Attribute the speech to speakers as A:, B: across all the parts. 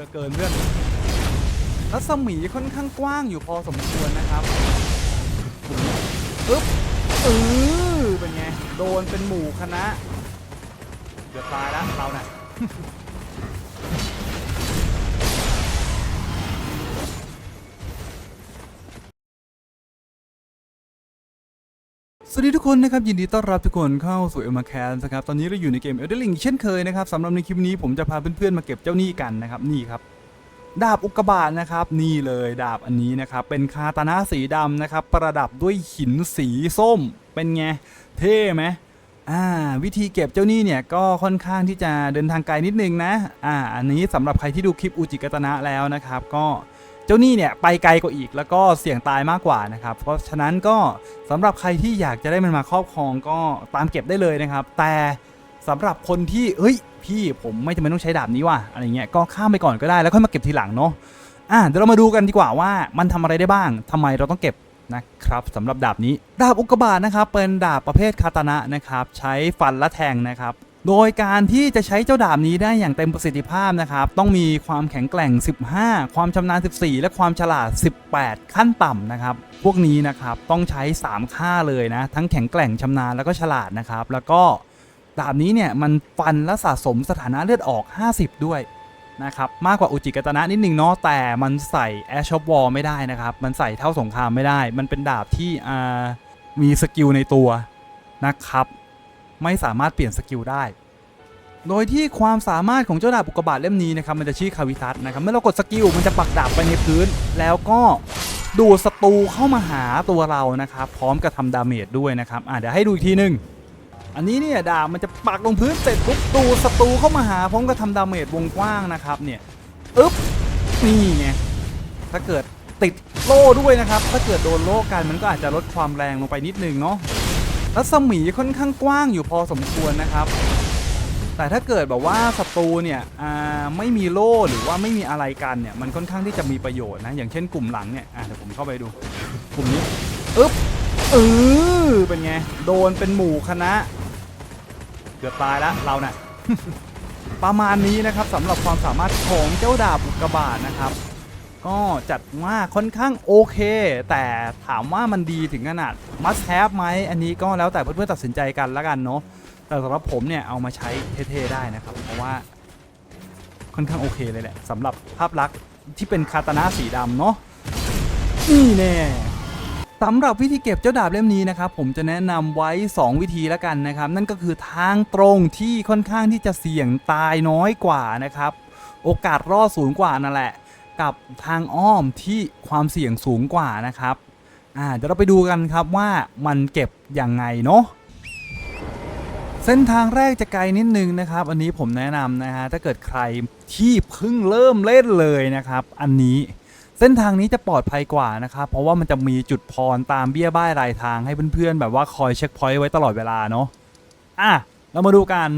A: อะเกินเพื่อนรัศมีค่อนข้างกว้างอยู่พอสมควรนะครับปึ๊บเออเป็นไง โดนเป็นหมู่คณะเกือบตายแล้วเราเนี่ย สวัสดีทุกคนนะครับยินดีต้อนรับทุกคนเข้าสู่เอมาแคนนะครับตอนนี้เราอยู่ในเกมเอลเดลิงเช่นเคยนะครับสำหรับในคลิปนี้ผมจะพาเพื่อนๆมาเก็บเจ้าหนี้กันนะครับนี่ครับดาบอุกกาบาตนะครับนี่เลยดาบอันนี้นะครับเป็นคาตานะสีดำนะครับประดับด้วยหินสีส้ม เป็นไงเท่ไหมอ่าวิธีเก็บเจ้าหนี้เนี่ยก็ค่อนข้างที่จะเดินทางไกลนิดนึงนะอ่าอันนี้สำหรับใครที่ดูคลิปอุจิกตนะแล้วนะครับก็ จ้าหนี้เนี่ยไปไกลกว่าอีกแล้วก็เสี่ยงตายมากกว่านะครับ เพราะฉะนั้นก็สำหรับใครที่อยากจะได้มันมาครอบครองก็ตามเก็บได้เลยนะครับ แต่สำหรับคนที่เฮ้ย พี่ผมไม่จำเป็นต้องใช้ดาบนี้ว่ะอะไรเงี้ยก็ข้ามไปก่อนก็ได้แล้วค่อยมาเก็บทีหลังเนาะอะเดี๋ยวเรามาดูกันดีกว่าว่ามันทำอะไรได้บ้างทำไมเราต้องเก็บนะครับสำหรับดาบนี้ ดาบอุกกาบาตนะครับเป็นดาบประเภทคาตานะนะครับ ใช้ฟันและแทงนะครับ โดยการที่จะใช้เจ้าดาบนี้ได้อย่างเต็มประสิทธิภาพนะครับ ต้องมีความแข็งแกร่ง 15 ความชำนาญ 14 และความฉลาด 18 ขั้นต่ำนะครับ พวกนี้นะครับต้องใช้ 3 ค่าเลยนะ ทั้งแข็งแกร่งชำนาญแล้วก็ฉลาดนะครับ แล้วก็ดาบนี้เนี่ยมันฟันและสะสมสถานะเลือดออก 50 ด้วยนะครับมากกว่าอุจิกตนะนิดนึงเนาะแต่มันใส่แอชชอปวอลไม่ได้นะครับ มันใส่เท่าสงครามไม่ได้ มันเป็นดาบที่มีสกิลในตัวนะครับ ไม่สามารถเปลี่ยนสกิลได้ โดยที่ความสามารถของเจ้าดาบอุกกาบาตเล่มนี้นะครับมันจะชื่อคาวิทัศน์นะครับเมื่อเรากดสกิลมันจะปักดาบไปในพื้น แล้วก็ดูดศัตรูเข้ามาหาตัวเรานะครับพร้อมกับทำดาเมจด้วยนะครับอะเดี๋ยวให้ดูอีกทีหนึงอันนี้เนี่ยดาบมันจะปักลงพื้นเสร็จปุ๊บดูดศัตรูเข้ามาหาพร้อมกับทำดาเมจวงกว้างนะครับเนี่ยอึ๊บนี่ไงถ้าเกิดติดโล่ด้วยนะครับ ถ้าเกิดโดนโล่กันมันก็อาจจะลดความแรงลงไปนิดนึงเนาะ รัศมีค่อนข้างกว้างอยู่พอสมควรนะครับ แต่ถ้าเกิดแบบว่าศัตรูเนี่ยไม่มีโล่หรือว่าไม่มีอะไรกันเนี่ยมันค่อนข้างที่จะมีประโยชน์นะอย่างเช่นกลุ่มหลังเนี่ยเดี๋ยวผมเข้าไปดูกลุ่มนี้อึ๊บเออเป็นไงโดนเป็นหมู่คณะ เกือบตายแล้วเราเนี่ยประมาณนี้นะครับสำหรับความสามารถของเจ้าดาบอุกกาบาตนะครับ ก็จัดว่าค่อนข้างโอเค แต่ถามว่ามันดีถึงขนาด must have ไหมอันนี้ก็แล้วแต่เพื่อนๆตัดสินใจกันล้วกันเนาะแต่สำหรับผมเนี่ยเอามาใช้เท่ๆได้นะครับ เพราะว่าค่อนข้างโอเคเลยแหละสำหรับภาพลักษณ์ที่เป็นคาตานะสีดำเนาะนี่แน่สำหรับวิธีเก็บเจ้าดาบเล่มนี้นะครับผมจะแนะนำไว้ 2 วิธีล้วกันนะครับ นั่นก็คือทางตรงที่ค่อนข้างที่จะเสี่ยงตายน้อยกว่านะครับ โอกาสรอดสูงกว่านั่นแหละ กับทางอ้อมที่ความเสี่ยงสูงกว่านะครับอ่าเดี๋ยวเราไปดูกันครับว่ามันเก็บยังไงเนาะเส้นทางแรกจะไกลนิดนึงนะครับ อันนี้ผมแนะนำนะฮะถ้าเกิดใครที่เพิ่งเริ่มเล่นเลยนะครับ อันนี้เส้นทางนี้จะปลอดภัยกว่านะครับ เพราะว่ามันจะมีจุดพรตามเบี้ยบ้ายรายทางให้เพื่อนๆ แบบว่าคอยเช็คพอยต์ไว้ตลอดเวลาเนาะอะเรามาดูกัน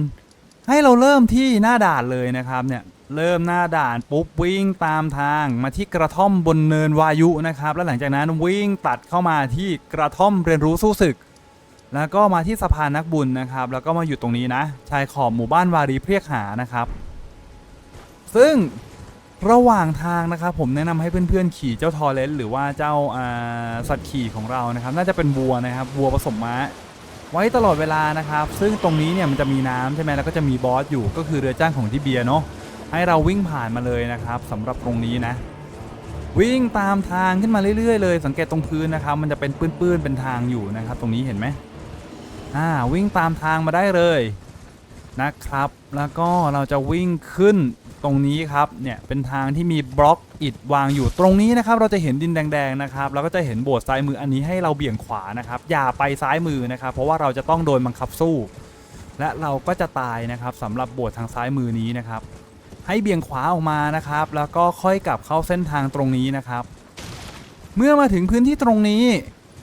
A: ให้เราเริ่มที่หน้าด่านเลยนะครับเนี่ย เริ่มหน้าด่านปุ๊บวิ่งตามทางมาที่กระท่อมบนเนินวายุนะครับ แล้วหลังจากนั้นวิ่งตัดเข้ามาที่กระท่อมเรียนรู้สู้ศึก แล้วก็มาที่สะพานนักบุญนะครับ แล้วก็มาอยู่ตรงนี้นะ ชายขอบหมู่บ้านวารีเพียกหานะครับ ซึ่งระหว่างทางนะครับผมแนะนำให้เพื่อนๆขี่เจ้าทอเรนต์หรือว่าเจ้าอ่าสัตว์ขี่ของเรานะครับ น่าจะเป็นวัวนะครับวัวผสมม้าไว้ตลอดเวลานะครับ ซึ่งตรงนี้เนี่ยมันจะมีน้ำใช่ไหมแล้วก็จะมีบอสอยู่ก็คือเรือจ้างของที่เบียร์เนาะ ให้เราวิ่งผ่านมาเลยนะครับสำหรับตรงนี้นะ วิ่งตามทางขึ้นมาเรื่อยๆ เลย สังเกตตรงพื้นนะครับ มันจะเป็นปื้นๆเป็นทางอยู่นะครับ ตรงนี้เห็นไหมอ่าวิ่งตามทางมาได้เลยนะครับ แล้วก็เราจะวิ่งขึ้นตรงนี้ครับเนี่ยเป็นทางที่มีบล็อกอิฐวางอยู่ตรงนี้นะครับ เราจะเห็นดินแดงๆนะครับแล้วก็จะเห็นโบสถ์ซ้ายมืออันนี้ให้เราเบี่ยงขวานะครับ อย่าไปซ้ายมือนะครับ เพราะว่าเราจะต้องโดนบังคับสู้ และเราก็จะตายนะครับสำหรับโบสถ์ทางซ้ายมือนี้นะครับ ให้เบี่ยงขวาออกมานะครับ แล้วก็ค่อยกลับเข้าเส้นทางตรงนี้นะครับ เมื่อมาถึงพื้นที่ตรงนี้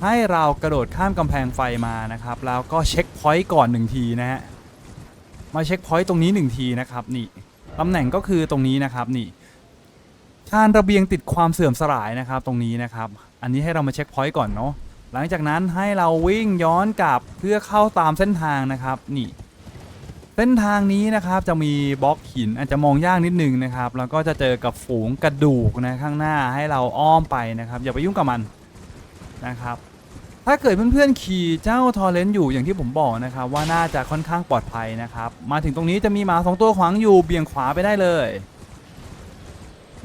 A: ให้เรากระโดดข้ามกำแพงไฟมานะครับ แล้วก็เช็คพอยต์ก่อนหนึ่งทีนะฮะมาเช็คพอยต์ตรงนี้หนึ่งทีนะครับนี่ตำแหน่งก็คือตรงนี้นะครับนี่ชานระเบียงติดความเสื่อมสลายนะครับตรงนี้นะครับ อันนี้ให้เรามาเช็คพอยต์ก่อนเนาะหลังจากนั้นให้เราวิ่งย้อนกลับเพื่อเข้าตามเส้นทางนะครับนี่ เส้นทางนี้นะครับจะมีบล็อกหินอาจจะมองยากนิดนึงนะครับแล้วก็จะเจอกับฝูงกระดูกนะข้างหน้าให้เราอ้อมไปนะครับอย่าไปยุ่งกับมันนะครับถ้าเกิดเพื่อนๆขี่เจ้าทอร์เรนต์อยู่อย่างที่ผมบอกนะครับว่าน่าจะค่อนข้างปลอดภัยนะครับมาถึงตรงนี้จะมีหมาสองตัวขวางอยู่เบี่ยงขวาไปได้เลย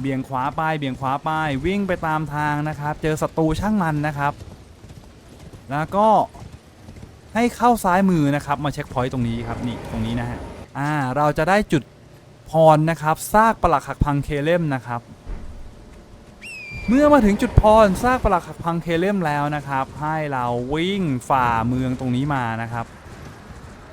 A: เบี่ยงขวาไปเบี่ยงขวาไปวิ่งไปตามทางนะครับ เจอศัตรูช่างมันนะครับ แล้วก็ ให้เข้าซ้ายมือนะครับมาเช็คพอยต์ตรงนี้ครับนี่ตรงนี้นะฮะอ่าเราจะได้จุดพรนะครับซากปลักหักพังเคเลมนะครับ เมื่อมาถึงจุดพรซากปลักหักพังเคเลมแล้วนะครับ ให้เราวิ่งฝ่าเมืองตรงนี้มานะครับ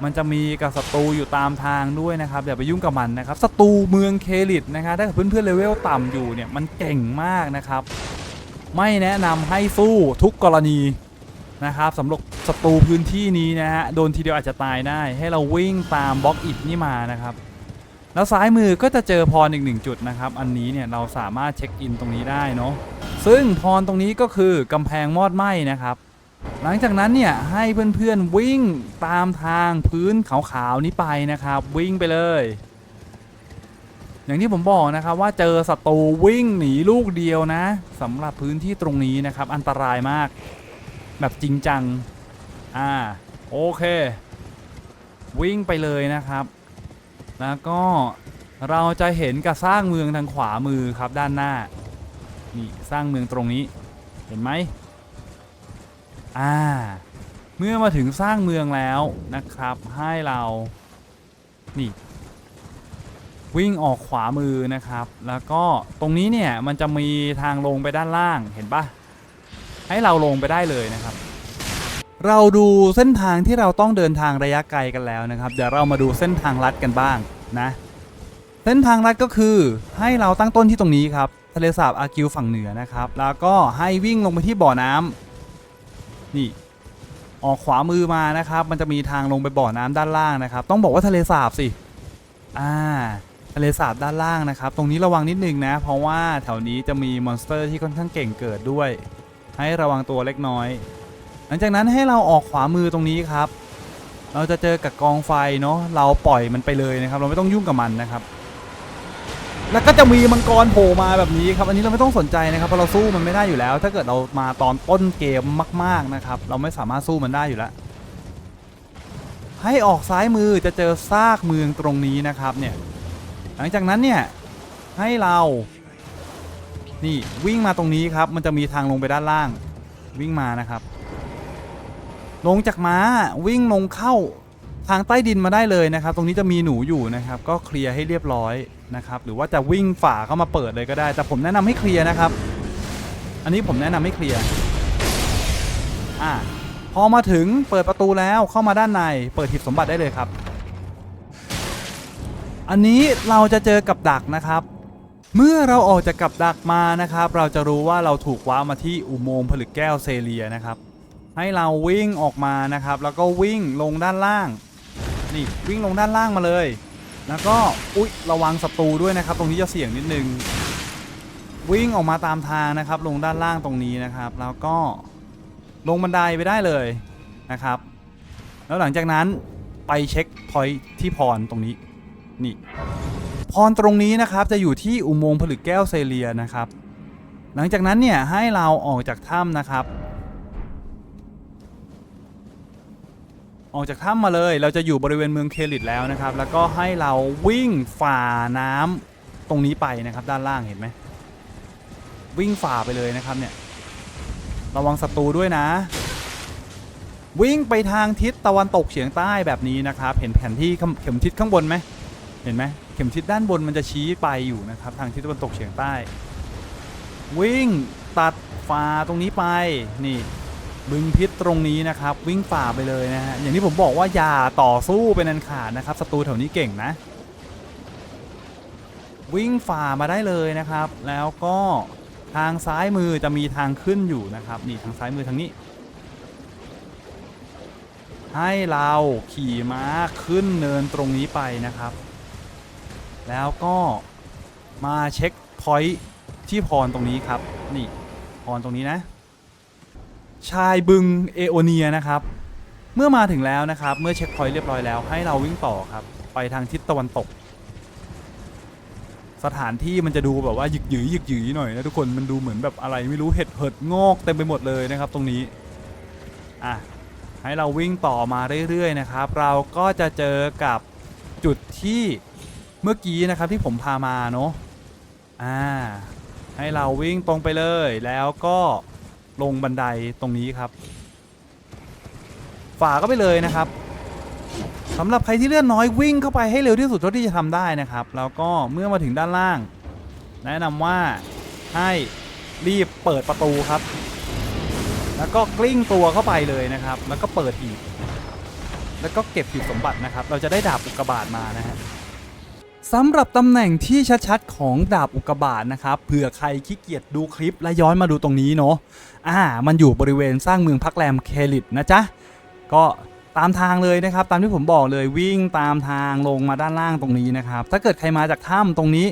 A: มันจะมีกับศัตรูอยู่ตามทางด้วยนะครับอย่าไปยุ่งกับมันนะครับศัตรูเมืองเคลิดนะครับถ้าเกิดเพื่อนๆเลเวลต่ำอยู่เนี่ยมันเก่งมากนะครับ ไม่แนะนำให้สู้ทุกกรณี นะครับสำหรับศัตรูพื้นที่นี้นะฮะโดนทีเดียวอาจจะตายได้ ให้เราวิ่งตามบล็อกอิฐนี่มานะครับ แล้วซ้ายมือก็จะเจอพรอีกหนึ่งจุดนะครับ อันนี้เนี่ยเราสามารถเช็คอินตรงนี้ได้เนาะซึ่งพรตรงนี้ก็คือกำแพงมอดไหม้นะครับ หลังจากนั้นเนี่ยให้เพื่อนๆวิ่งตามทางพื้นขาวๆนี้ไปนะครับ วิ่งไปเลย อย่างที่ผมบอกนะครับว่าเจอศัตรูวิ่งหนีลูกเดียวนะสำหรับพื้นที่ตรงนี้นะครับ อันตรายมาก แบบจริงจัง อ่า โอเค วิ่งไปเลยนะครับ แล้วก็เราจะเห็นกับสร้างเมืองทางขวามือครับด้านหน้า นี่สร้างเมืองตรงนี้ เห็นไหมอ่า เมื่อมาถึงสร้างเมืองแล้วนะครับ ให้เรา นี่ วิ่งออกขวามือนะครับ แล้วก็ตรงนี้เนี่ยมันจะมีทางลงไปด้านล่าง เห็นปะ ให้เราลงไปได้เลยนะครับ เราดูเส้นทางที่เราต้องเดินทางระยะไกลกันแล้วนะครับ เดี๋ยวเรามาดูเส้นทางลัดกันบ้างนะ เส้นทางลัดก็คือให้เราตั้งต้นที่ตรงนี้ครับทะเลสาบอากิวฝั่งเหนือนะครับ แล้วก็ให้วิ่งลงไปที่บ่อน้ำนี่ ออกขวามือมานะครับ มันจะมีทางลงไปบ่อน้ำด้านล่างนะครับ ต้องบอกว่าทะเลสาบสิ อ่า ทะเลสาบด้านล่างนะครับ ตรงนี้ระวังนิดนึงนะ เพราะว่าแถวนี้จะมีมอนสเตอร์ที่ค่อนข้างเก่งเกิดด้วย ให้ระวังตัวเล็กน้อย หลังจากนั้นให้เราออกขวามือตรงนี้ครับ เราจะเจอกับกองไฟเนาะเราปล่อยมันไปเลยนะครับ เราไม่ต้องยุ่งกับมันนะครับ แล้วก็จะมีมังกรโผล่มาแบบนี้ครับ อันนี้เราไม่ต้องสนใจนะครับเพราะเราสู้มันไม่ได้อยู่แล้ว ถ้าเกิดเรามาตอนต้นเกมมาก ๆนะครับ เราไม่สามารถสู้มันได้อยู่แล้วให้ออกซ้ายมือจะเจอซากเมืองตรงนี้นะครับเนี่ยหลังจากนั้นเนี่ยให้เรา นี่วิ่งมาตรงนี้ครับ มันจะมีทางลงไปด้านล่าง วิ่งมานะครับ ลงจากม้าวิ่งลงเข้าทางใต้ดินมาได้เลยนะครับ ตรงนี้จะมีหนูอยู่นะครับ ก็เคลียร์ให้เรียบร้อยนะครับ หรือว่าจะวิ่งฝ่าเข้ามาเปิดเลยก็ได้ แต่ผมแนะนำให้เคลียร์นะครับ อันนี้ผมแนะนำให้เคลียร์อ่าพอมาถึงเปิดประตูแล้วเข้ามาด้านในเปิดหีบสมบัติได้เลยครับ อันนี้เราจะเจอกับดักนะครับ เมื่อเราออกจากกับดักมานะครับ เราจะรู้ว่าเราถูกว้ามาที่อุโมงค์ผลึกแก้วเซเลียนะครับ ให้เราวิ่งออกมานะครับ แล้วก็วิ่งลงด้านล่าง นี่วิ่งลงด้านล่างมาเลย แล้วก็อุ๊ยระวังศัตรูด้วยนะครับ ตรงนี้จะเสี่ยงนิดนึง วิ่งออกมาตามทางนะครับ ลงด้านล่างตรงนี้นะครับ แล้วก็ลงบันไดไปได้เลยนะครับ แล้วหลังจากนั้นไปเช็คพอยท์ที่พรตรงนี้ นี่ พรตรงนี้นะครับจะอยู่ที่อุโมงค์ผลึกแก้วเซเลียนะครับ หลังจากนั้นเนี่ยให้เราออกจากถ้ำนะครับ ออกจากถ้ำมาเลยเราจะอยู่บริเวณเมืองเคลิดแล้วนะครับ แล้วก็ให้เราวิ่งฝ่าน้ำตรงนี้ไปนะครับ ด้านล่างเห็นไหมวิ่งฝ่าไปเลยนะครับเนี่ยระวังศัตรูด้วยนะ วิ่งไปทางทิศตะวันตกเฉียงใต้แบบนี้นะครับ เห็นแผนที่เข็มทิศข้างบนไหมเห็นไหม ข็มทิศด้านบนมันจะชี้ไปอยู่นะครับ ทางทิศตะวันตกเฉียงใต้ วิ่งตัดฝ่าตรงนี้ไปนี่ บึงพิษตรงนี้นะครับ วิ่งฝ่าไปเลยนะฮะอย่างที่ผมบอกว่าอย่าต่อสู้เป็นอันขาดนะครับศัตรูแถวนี้เก่งนะ วิ่งฝ่ามาได้เลยนะครับ แล้วก็ทางซ้ายมือจะมีทางขึ้นอยู่นะครับ นี่ทางซ้ายมือทางนี้ ให้เราขี่ม้าขึ้นเนินตรงนี้ไปนะครับ แล้วก็มาเช็คพอยท์ที่พรตรงนี้ครับ นี่พรตรงนี้นะ ชายบึงเอโอเนียนะครับ เมื่อมาถึงแล้วนะครับ เมื่อเช็คพอยต์เรียบร้อยแล้ว ให้เราวิ่งต่อครับ ไปทางทิศตะวันตก สถานที่มันจะดูแบบว่าหยึกหยือหยึกหยือหน่อยนะทุกคนมันดูเหมือนแบบอะไรไม่รู้เห็ดเหิดงอกเต็มไปหมดเลยนะครับ ตรงนี้อะให้เราวิ่งต่อมาเรื่อยๆนะครับ เราก็จะเจอกับจุดที่ เมื่อกี้นะครับที่ผมพามาเนาะอ่า ให้เราวิ่งตรงไปเลย แล้วก็ลงบันไดตรงนี้ครับ ฝ่าก็ไปเลยนะครับสำหรับใครที่เลื่อนน้อยวิ่งเข้าไปให้เร็วที่สุดเท่าที่จะทำได้นะครับ แล้วก็เมื่อมาถึงด้านล่าง แนะนำว่าให้รีบเปิดประตูครับ แล้วก็กลิ้งตัวเข้าไปเลยนะครับ แล้วก็เปิดอีก แล้วก็เก็บหีบสมบัตินะครับ เราจะได้ดาบอุกกาบาตมานะฮะ สำหรับตำแหน่งที่ชัดๆของดาบอุกบาตนะครับเผื่อใครขี้เกียจดูคลิปและย้อนมาดูตรงนี้เนาะอ่า มันอยู่บริเวณสร้างเมืองพักแรมเคลิดนะจ๊ะ ก็ตามทางเลยนะครับ ตามที่ผมบอกเลยวิ่งตามทางลงมาด้านล่างตรงนี้นะครับ ถ้าเกิดใครมาจากถ้ำตรงนี้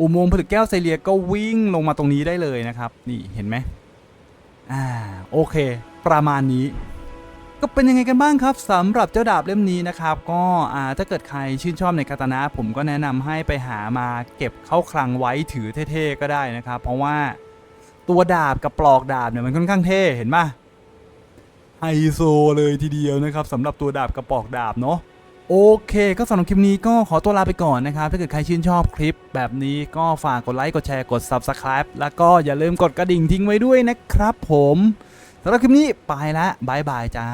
A: อุโมงค์ผลึกแก้วไซเลียก็วิ่งลงมาตรงนี้ได้เลยนะครับ นี่เห็นไหมอ่าโอเค ประมาณนี้ ก็เป็นยังไงกันบ้างครับสำหรับเจ้าดาบเล่มนี้นะครับ ก็ถ้าเกิดใครชื่นชอบในคาตานะ ผมก็แนะนำให้ไปหามาเก็บเข้าคลังไว้ถือเท่ๆก็ได้นะครับ เพราะว่าตัวดาบกับปลอกดาบเนี่ยมันค่อนข้างเท่เห็นปะไฮโซเลยทีเดียวนะครับสำหรับตัวดาบกับปลอกดาบเนาะโอเค ก็สำหรับคลิปนี้ก็ขอตัวลาไปก่อนนะครับ ถ้าเกิดใครชื่นชอบคลิปแบบนี้ก็ฝากกดไลค์กดแชร์กด Subscribe แล้วก็อย่าลืมกดกระดิ่งทิ้งไว้ด้วยนะครับผม สำหรับคลิปนี้ไปละบายบายจ้า